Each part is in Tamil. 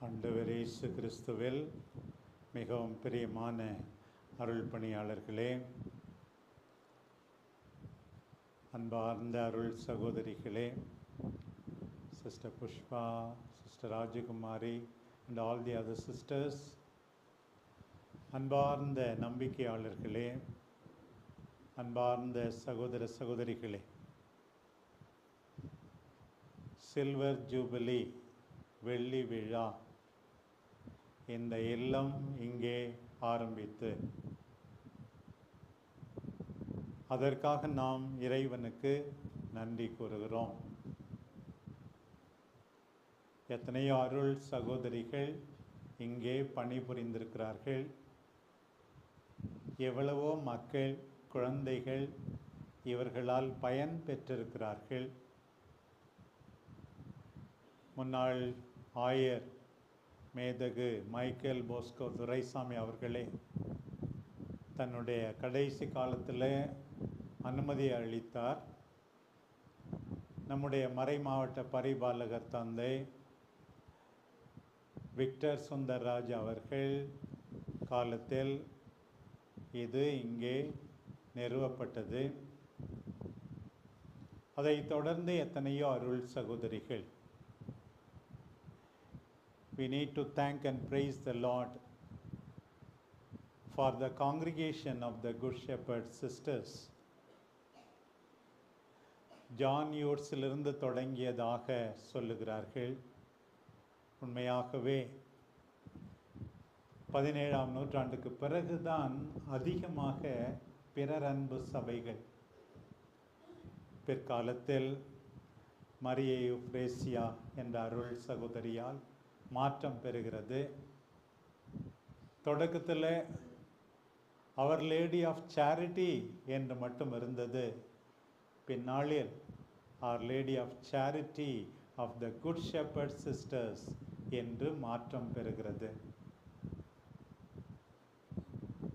ஆண்டவர் இயேசு கிறிஸ்துவில் மிகவும் பிரியமான அருள் பணியாளர்களே அன்பார்ந்த அருள் சகோதரிகளே sister Pushpa sister Rajakumari and all the other sisters அன்பார்ந்த நம்பிக்கையாளர்களே அன்பார்ந்த சகோதர சகோதரிகளே சில்வர் ஜூபிலி வெள்ளி விழா. இந்த இல்லம் இங்கே ஆரம்பித்து. அதற்காக நாம் இறைவனுக்கு நன்றி கூறுகிறோம். எத்தனையோ அருள் சகோதரிகள் இங்கே பணிபுரிந்திருக்கிறார்கள். எவ்வளவோ மக்கள் குழந்தைகள் இவர்களால் பயன் பெற்றிருக்கிறார்கள். முன்னாள் ஆயர் மேதகு மைக்கேல் போஸ்கோ துரைசாமி அவர்களே தன்னுடைய கடைசி காலத்தில் அனுமதி அளித்தார். நம்முடைய மறை மாவட்ட பரிபாலகர் தந்தை விக்டர் சுந்தர்ராஜ் அவர்கள் காலத்தில் இது இங்கே நிறுவப்பட்டது. அதைத் தொடர்ந்து எத்தனையோ அருள் சகோதரிகள் we need to thank and praise the Lord for the congregation of the Good Shepherd sisters. John யூர்ஸிலிருந்து தொடங்கியதாக சொல்லுகிறார்கள் உண்மையாகவே பதினேழாம் நூற்றாண்டுக்கு பிறகுதான் அதிகமாக பிறர் அன்பு சபைகள் பிற்காலத்தில் மரியை யுப்ரேசியா என்ற அருள் சகோதரியால் மாற்றம் பெறுகிறது. தொடக்கத்தில் அவர் லேடி ஆஃப் சேரிட்டி என்று மட்டும் இருந்தது. பின்னாளில் our lady of charity of the good shepherd sisters என்று மாற்றம் பெறுகிறது.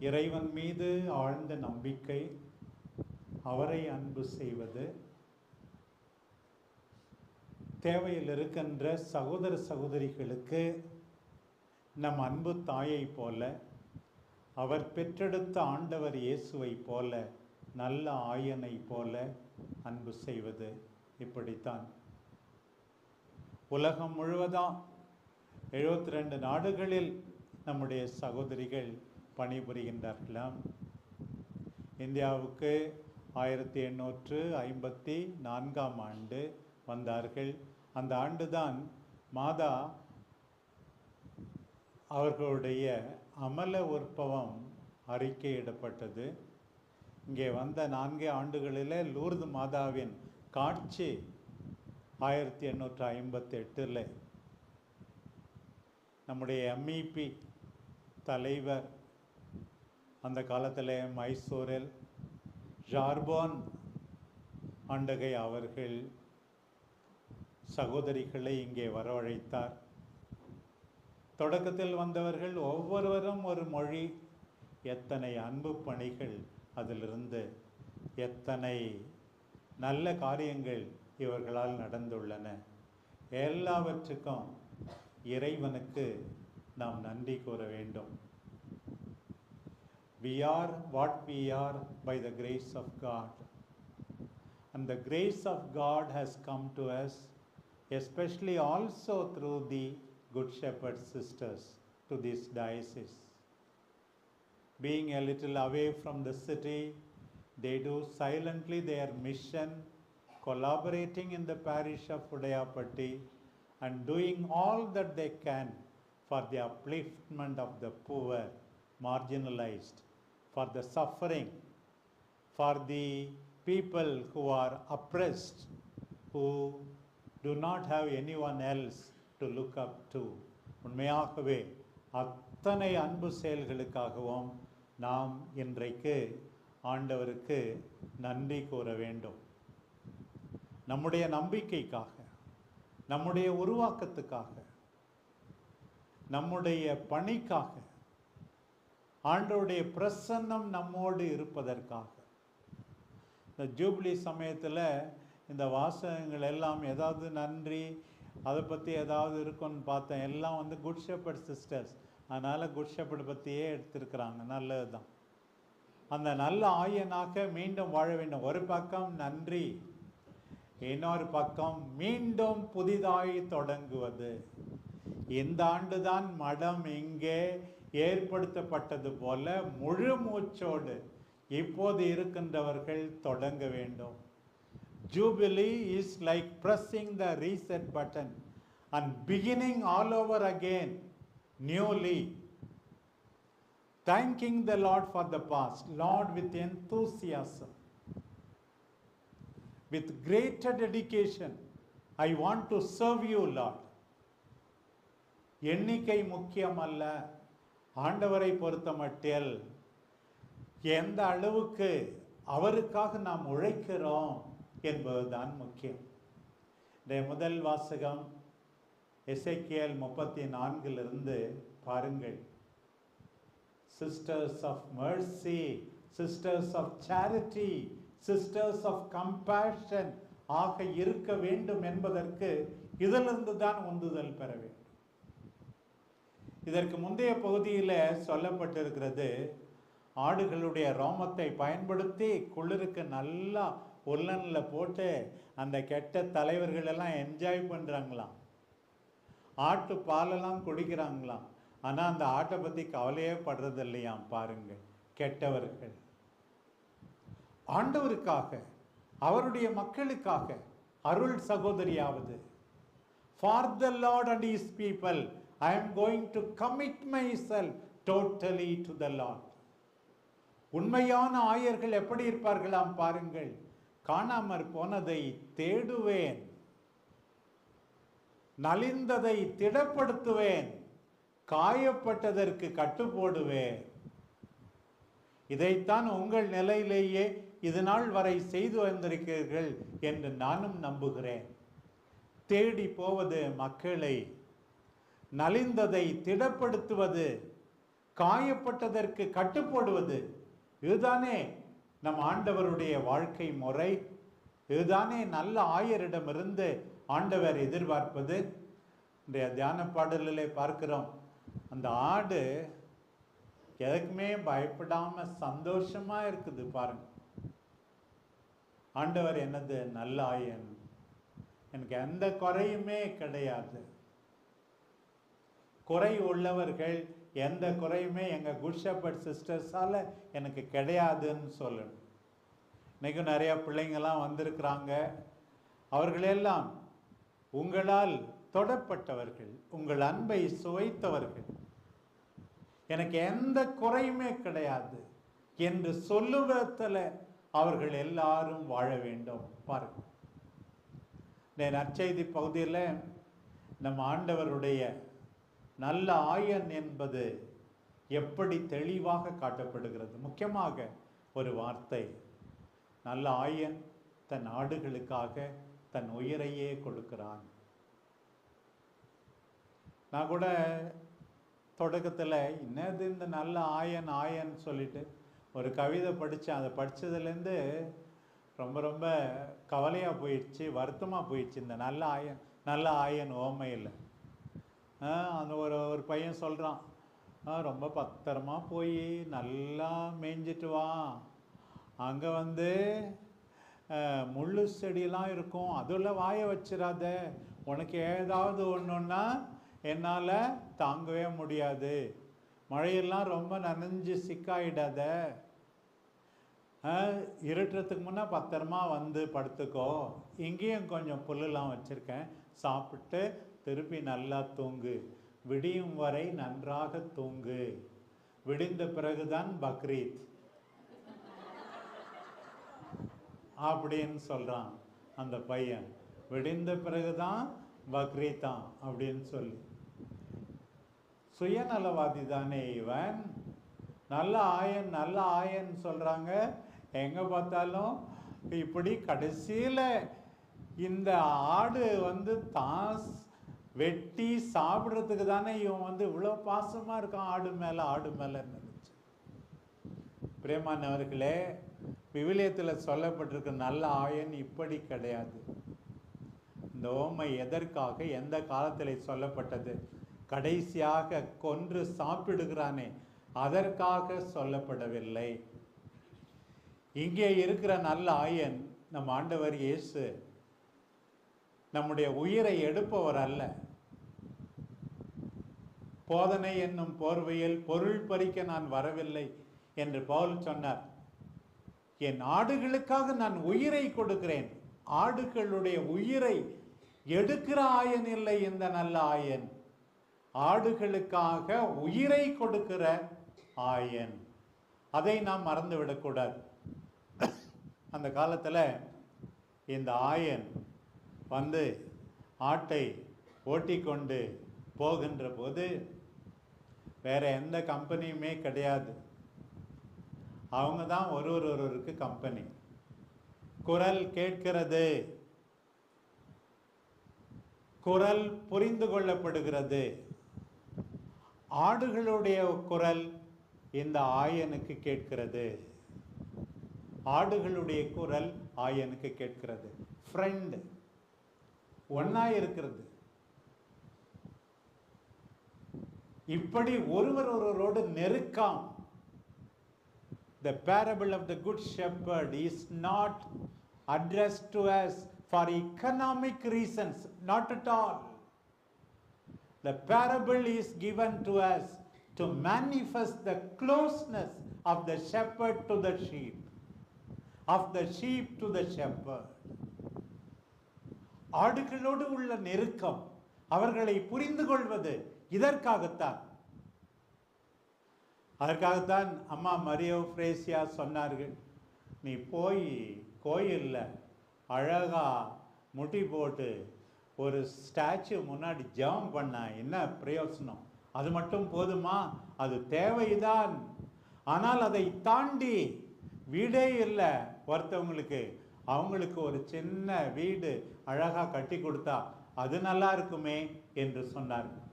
இறைவன் மீது ஆழ்ந்த நம்பிக்கை அவரை அன்பு செய்வது தேவையில் இருக்கின்ற சகோதர சகோதரிகளுக்கு நம் அன்பு தாயை போல அவர் பெற்றெடுத்த ஆண்டவர் இயேசுவை போல நல்ல ஆயனை போல அன்பு செய்வது இப்படித்தான். உலகம் முழுவதும் எழுபத்தி ரெண்டு நாடுகளில் நம்முடைய சகோதரிகள் பணிபுரிகின்றார்களாம். இந்தியாவுக்கு ஆயிரத்தி எண்ணூற்று ஐம்பத்தி நான்காம் ஆண்டு வந்தார்கள். அந்த ஆண்டுதான் மாதா அவர்களுடைய அமல உற்பவம் அறிக்கையிடப்பட்டது. இங்கே வந்த நான்கே ஆண்டுகளில் லூர்து மாதாவின் காட்சி ஆயிரத்தி எண்ணூற்று ஐம்பத்தி எட்டில் நம்முடைய எம்இபி தலைவர் அந்த காலத்தில் மைசூரில் ஜார்போன் ஆண்டகை அவர்கள் சகோதரிகளை இங்கே வரவழைத்தார். தொடக்கத்தில் வந்தவர்கள் ஒவ்வொருவரும் ஒரு மொழி எத்தனை அன்பு பணிகள் அதிலிருந்து எத்தனை நல்ல காரியங்கள் இவர்களால் நடந்துள்ளன. எல்லாவற்றுக்கும் இறைவனுக்கு நாம் நன்றி கூற வேண்டும். We are what we are by the grace of God and the grace of God has come to us especially also through the Good Shepherd sisters to this diocese. Being a little away from the city, they do silently their mission, collaborating in the parish of Udayapatti and doing all that they can for the upliftment of the poor, marginalized, for the suffering, for the people who are oppressed, who do not have any one else to look up to உண்மையாகவே அத்தனை அன்பு செயல்களுக்காகவும் நாம் இன்றைக்கு ஆண்டவருக்கு நன்றி கூற வேண்டும். நம்முடைய நம்பிக்கைக்காக நம்முடைய உருவாக்கத்துக்காக நம்முடைய பணிக்காக ஆண்டவருடைய பிரசன்னம் நம்மோடு இருப்பதற்காக. இந்த ஜூப்ளி சமயத்தில் இந்த வாசகங்கள் எல்லாம் ஏதாவது நன்றி அதை பற்றி ஏதாவது இருக்கும்னு பார்த்தேன். எல்லாம் வந்து குட் ஷெப்பர்ட் சிஸ்டர்ஸ் அதனால் குட் ஷெப்பர்ட் பற்றியே எடுத்திருக்கிறாங்க. நல்லது தான் அந்த நல்ல ஆயனாக மீண்டும் வாழ வேண்டும். ஒரு பக்கம் நன்றி இன்னொரு பக்கம் மீண்டும் புதிதாய் தொடங்குவது. இந்த ஆண்டுதான் மடம் இங்கே ஏற்படுத்தப்பட்டது போல முழு மூச்சோடு இப்போது இருக்கின்றவர்கள் தொடங்க வேண்டும். Jubilee is like pressing the reset button and beginning all over again newly thanking the lord for the past lord with enthusiasm with greater dedication i want to serve you lord எண்ணிக்கை முக்கியம் அல்ல ஆண்டவரை பொறுத்தமட்டில் எந்த அளவுக்கு அவருக்காக நாம் உழைக்கிறோம் என்பதுதான் முக்கியம். இந்த முதல் வாசகம் எசேக்கியேல் முப்பத்தி நான்கிலிருந்து பாருங்கள். Sisters of mercy sisters of charity sisters of compassion ஆக இருக்க வேண்டும் என்பதற்கு இதிலிருந்து தான் உந்துதல் பெற வேண்டும். இதற்கு முந்தைய பகுதியில் சொல்லப்பட்டிருக்கிறது ஆடுகளுடைய ரோமத்தை பயன்படுத்தி குளிருக்கு நல்லா பொல்லனில் போட்டு அந்த கெட்ட தலைவர்கள் எல்லாம் என்ஜாய் பண்ணுறாங்களாம் ஆட்டு பாலெல்லாம் குடிக்கிறாங்களாம். ஆனால் அந்த ஆட்டை பற்றி கவலையே படுறது இல்லையாம் பாருங்க கெட்டவர்கள். ஆண்டவருக்காக அவருடைய மக்களுக்காக அருள் சகோதரியாவது for the Lord and his people I am going to commit my self totally to the Lord உண்மையான ஆயர்கள் எப்படி இருப்பார்களாம் பாருங்கள். காணாமற் போனதை தேடுவேன். நலிந்ததை திடப்படுத்துவேன். காயப்பட்டதற்கு கட்டுப்போடுவேன். இதைத்தான் உங்கள் நிலையிலேயே இது நாள் வரை செய்து வந்திருக்கிறீர்கள் என்று நானும் நம்புகிறேன். தேடி போவது மக்களை. நலிந்ததை திடப்படுத்துவது. காயப்பட்டதற்கு கட்டுப்போடுவது. இதுதானே? நம் ஆண்டவருடைய வாழ்க்கை முறை. இதுதானே நல்ல ஆயரிடமிருந்து ஆண்டவர் எதிர்பார்ப்பது. இன்றைய தியான பாடலிலே பார்க்கிறோம். அந்த ஆடு எதுக்குமே பயப்படாமல் சந்தோஷமா இருக்குது பாருங்க. ஆண்டவர் என்னது? நல்ல ஆயன். எனக்கு எந்த குறையுமே கிடையாது. குறை உள்ளவர்கள் எந்த குறையுமே எங்கள் குட் ஷெப்பர்ட் சிஸ்டர்ஸால் எனக்கு கிடையாதுன்னு சொல்லணும். இன்றைக்கும் நிறையா பிள்ளைங்கள்லாம் வந்திருக்கிறாங்க. அவர்களெல்லாம் உங்களால் தொடப்பட்டவர்கள் உங்கள் அன்பை சுவைத்தவர்கள். எனக்கு எந்த குறையுமே கிடையாது என்று சொல்லுவதில் அவர்கள் எல்லாரும் வாழ வேண்டும். பாருங்கள் இந்த நற்செய்தி பகுதியில் நம்ம ஆண்டவருடைய நல்ல ஆயன் என்பது எப்படி தெளிவாக காட்டப்படுகிறது? முக்கியமாக ஒரு வார்த்தை. நல்ல ஆயன் தன் ஆடுகளுக்காக தன் உயிரையே கொடுக்கிறான். நான் கூட தொடக்கத்தில் என்னது இந்த நல்ல ஆயன் ஆயன் சொல்லிட்டு ஒரு கவிதை படித்தேன் அதை படித்ததுலேருந்து ரொம்ப ரொம்ப கவலையாக போயிடுச்சு வருத்தமாக போயிடுச்சு. இந்த நல்ல ஆயன் நல்ல ஆயன் ஓமையில். அந்த ஒரு ஒரு பையன் சொல்கிறான் ரொம்ப பத்திரமா போய் நல்லா மேய்ஞ்சிட்டு வா. அங்கே வந்து முள்ளு செடியெல்லாம் இருக்கும். அதில் வாய வச்சிடாத. உனக்கு ஏதாவது ஒன்றுன்னா என்னால் தாங்கவே முடியாது. மழையெல்லாம் ரொம்ப நனைஞ்சு சிக்காயிடாத. இருட்டுறதுக்கு முன்னே பத்திரமா வந்து படுத்துக்கோ. இங்கேயும் கொஞ்சம் புல்லுலாம் வச்சுருக்கேன். சாப்பிட்டு திருப்பி நல்லா தூங்கு. விடியும் வரை நன்றாக தூங்கு. விடிந்த பிறகுதான் பக்ரீத். அப்படின்னு சொல்கிறான் அந்த பையன். விடிந்த பிறகுதான் பக்ரீத்தான் அப்படின்னு சொல்லி. சுயநலவாதி தானே இவன்? நல்ல ஆயன் நல்ல ஆயன் சொல்கிறாங்க எங்கே பார்த்தாலும் இப்படி கடைசியில் இந்த ஆடு வந்து தான் வெட்டி சாப்பிட்றதுக்கு தானே இவன் வந்து இவ்வளோ பாசமாக இருக்கான் ஆடு மேலே ஆடு மேல இருந்துச்சு பிரேமானவர்களே விவிலியத்தில் சொல்லப்பட்டிருக்க நல்ல ஆயன் இப்படி கிடையாது. இந்த ஓமை எதற்காக எந்த காலத்தில் சொல்லப்பட்டது? கடைசியாக கொன்று சாப்பிடுகிறானே அதற்காக சொல்லப்படவில்லை. இங்கே இருக்கிற நல்ல ஆயன் நம் ஆண்டவர் இயேசு நம்முடைய உயிரை எடுப்பவர் அல்ல. போதனை என்னும் போர்வையில் பொருள் பறிக்க நான் வரவில்லை என்று பவுல் சொன்னார். என் ஆடுகளுக்காக நான் உயிரை கொடுக்கிறேன். ஆடுகளுடைய உயிரை எடுக்கிற ஆயன் இல்லை இந்த நல்ல ஆயன். ஆடுகளுக்காக உயிரை கொடுக்கிற ஆயன். அதை நாம் மறந்து விடக்கூடாது அந்த காலத்தில் இந்த ஆயன் வந்து ஆட்டை ஓட்டிக்கொண்டு போகின்ற போது வேறு எந்த கம்பெனியுமே கிடையாது. அவங்க தான் ஒரு ஒரு ஒருவருக்கு கம்பெனி. குரல் கேட்கிறது. குரல் புரிந்து கொள்ளப்படுகிறது. ஆடுகளுடைய குரல் இந்த ஆயனுக்கு கேட்கிறது. ஆடுகளுடைய குரல் ஆயனுக்கு கேட்கிறது. ஃப்ரெண்டு ஒன்றா இருக்கிறது. இப்படி ஒருவர் ஒருவரோடு நெருக்கம் the parable of the good shepherd is not address to us for economic reasons not at all the parable is given to us to manifest the closeness of the shepherd to the sheep of the sheep to the shepherd. ஆடுகளோடு உள்ள நெருக்கம் அவர்களை புரிந்து கொள்வது இதற்காகத்தான். அதற்காகத்தான் அம்மா மரியோ ஃப்ரேசியா சொன்னார்கள் நீ போய் கோயிலில் அழகாக முட்டி போட்டு ஒரு ஸ்டாச்சு முன்னாடி ஜெபம் பண்ண என்ன பிரயோசனம்? அது மட்டும் போதுமா? அது தேவைதான். ஆனால் அதை தாண்டி வீடே இல்லை ஒருத்தவங்களுக்கு. அவங்களுக்கு ஒரு சின்ன வீடு அழகாக கட்டி கொடுத்தா அது நல்லா இருக்குமே என்று சொன்னார்கள்.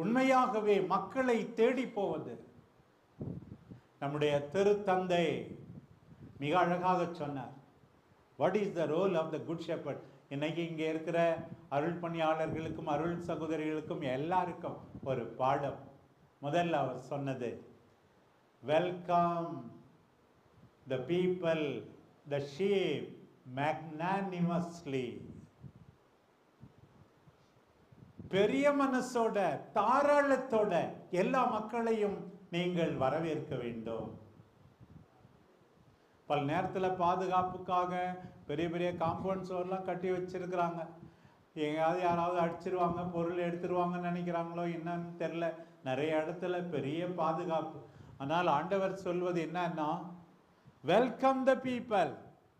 உண்மையாகவே மக்களை தேடி போவது. நம்முடைய திருத்தந்தை மிக அழகாக சொன்னார். What is the role of the good shepherd இன்னைக்கு இங்கே இருக்கிற அருள் பணியாளர்களுக்கும் அருள் சகோதரிகளுக்கும் எல்லாருக்கும் ஒரு பாடம். முதல்ல அவர் சொன்னது welcome the people the sheep magnanimously பெரிய மனசோட தாராளத்தோட எல்லா மக்களையும் நீங்கள் வரவேற்க வேண்டும். பல நேரத்தில் பாதுகாப்புக்காக பெரிய பெரிய காம்பவுண்ட் சுவர்லாம் கட்டி வச்சிருக்கிறாங்க. எங்கேயாவது யாராவது அடிச்சிருவாங்க பொருள் எடுத்துருவாங்கன்னு நினைக்கிறாங்களோ என்னன்னு தெரில நிறைய இடத்துல பெரிய பாதுகாப்பு. ஆனால் ஆண்டவர் சொல்வது என்னன்னா வெல்கம் த பீப்பிள்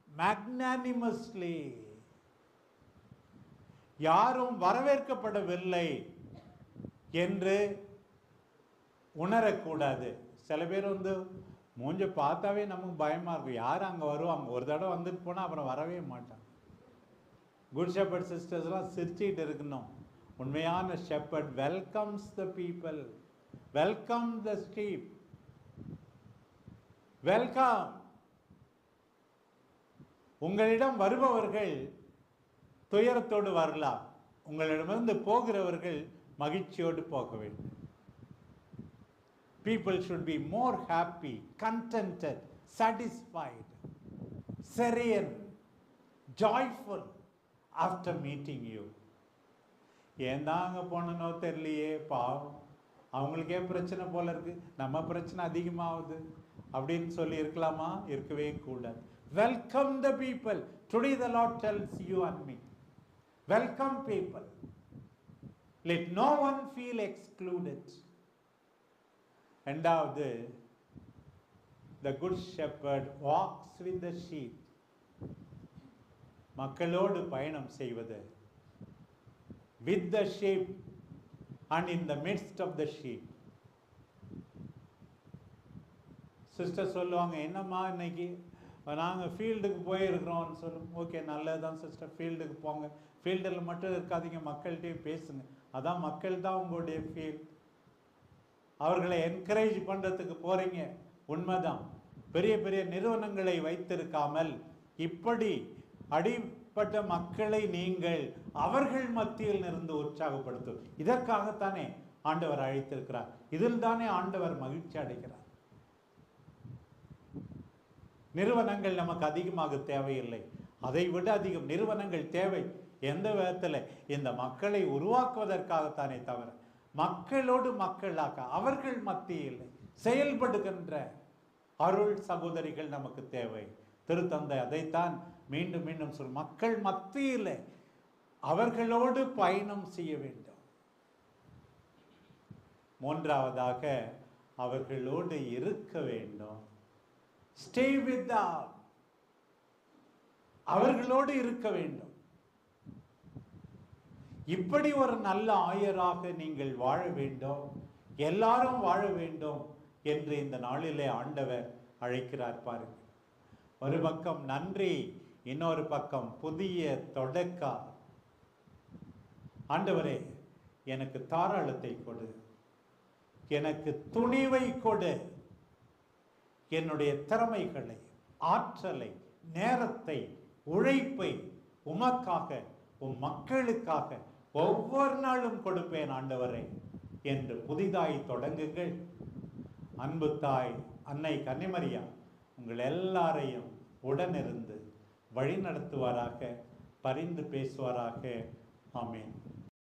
மேக்னானிமஸ்லி யாரும் வரவேற்கப்படவில்லை என்று உணரக்கூடாது. சில பேர் வந்து மூஞ்ச பார்த்தாவே நமக்கு பயமாக இருக்கும். யார் அங்கே வருவாங்க ஒரு தடவை வந்துட்டு போனால் அப்புறம் வரவே மாட்டாங்க குட் ஷெப்பர்ட் சிஸ்டர்ஸ்லாம் சிரிச்சுக்கிட்டு இருக்கணும். உண்மையான shepherd welcomes the people welcome the sheep welcome உங்களிடம் வருபவர்கள் துயரத்தோடு வரலாம். உங்களிடமிருந்து போகிறவர்கள் மகிழ்ச்சியோடு போக வேண்டும். People should be more happy contented satisfied Cherian joyful after meeting you ஏன் தான் அங்கே போனனோ தெரியலையே பாவம். அவங்களுக்கே பிரச்சனை போல இருக்கு. நம்ம பிரச்சனை அதிகமாகுது. அப்படின்னு சொல்லி இருக்கலாமா? இருக்கவே கூடாது. Welcome the people today the Lord tells you and me welcome people let no one feel excluded ரெண்டாவது the good shepherd walks with the sheep மக்களோடு பயணம் செய்வது with the sheep and in the midst of the sheep sister சொல்லுவாங்க என்னம்மா இன்னைக்கு? நாங்கள் ஃபீல்டுக்கு போயிருக்கிறோம்னு சொல்லும் ஓகே நல்லதுதான் சிஸ்டர் ஃபீல்டுக்கு போங்க. ஃபீல்டில் மட்டும் இருக்காதீங்க மக்கள்கிட்டயும் பேசுங்க. அதான் மக்கள் தான் உங்களுடைய ஃபீல்ட் அவர்களை என்கரேஜ் பண்ணுறதுக்கு போகிறீங்க உண்மைதான். பெரிய பெரிய நிறுவனங்களை வைத்திருக்காமல் இப்படி அடிப்பட்ட மக்களை நீங்கள் அவர்கள் மத்தியில் இருந்து உற்சாகப்படுத்தும் இதற்காகத்தானே ஆண்டவர் அழைத்திருக்கிறார். இதில் தானே ஆண்டவர் மகிழ்ச்சி அடைகிறார். நிறுவனங்கள் நமக்கு அதிகமாக தேவையில்லை. அதை விட அதிகம் நிறுவனங்கள் தேவை. எந்த விதத்தில்? இந்த மக்களை உருவாக்குவதற்காகத்தானே தவிர மக்களோடு மக்களாக அவர்கள் மத்தியில் செயல்படுகின்ற அருள் சகோதரிகள் நமக்கு தேவை. திருத்தந்தை அதைத்தான் மீண்டும் மீண்டும் சொல் மக்கள் மத்தியில் அவர்களோடு பயணம் செய்ய வேண்டும். மூன்றாவதாக அவர்களோடு இருக்க வேண்டும். ஸ்டே வித் அவர்களோடு இருக்க வேண்டும். இப்படி ஒரு நல்ல ஆயராக நீங்கள் வாழ வேண்டும். எல்லாரும் வாழ வேண்டும் என்று இந்த நாளிலே ஆண்டவர் அழைக்கிறார் பாருங்க. ஒரு பக்கம் நன்றி இன்னொரு பக்கம் புதிய தொடக்க. ஆண்டவரே எனக்கு தாராளத்தை கொடு. எனக்கு துணிவை கொடு. என்னுடைய திறமைகளை ஆற்றலை நேரத்தை உழைப்பை உமக்காக உம் மக்களுக்காக ஒவ்வொரு நாளும் கொடுப்பேன் ஆண்டவரே என்று புதிதாய் தொடங்குங்கள். அன்பு தாய் அன்னை கன்னிமரியா உங்கள் எல்லாரையும் உடனிருந்து வழி நடத்துவாராக பரிந்து பேசுவாராக. ஆமேன்.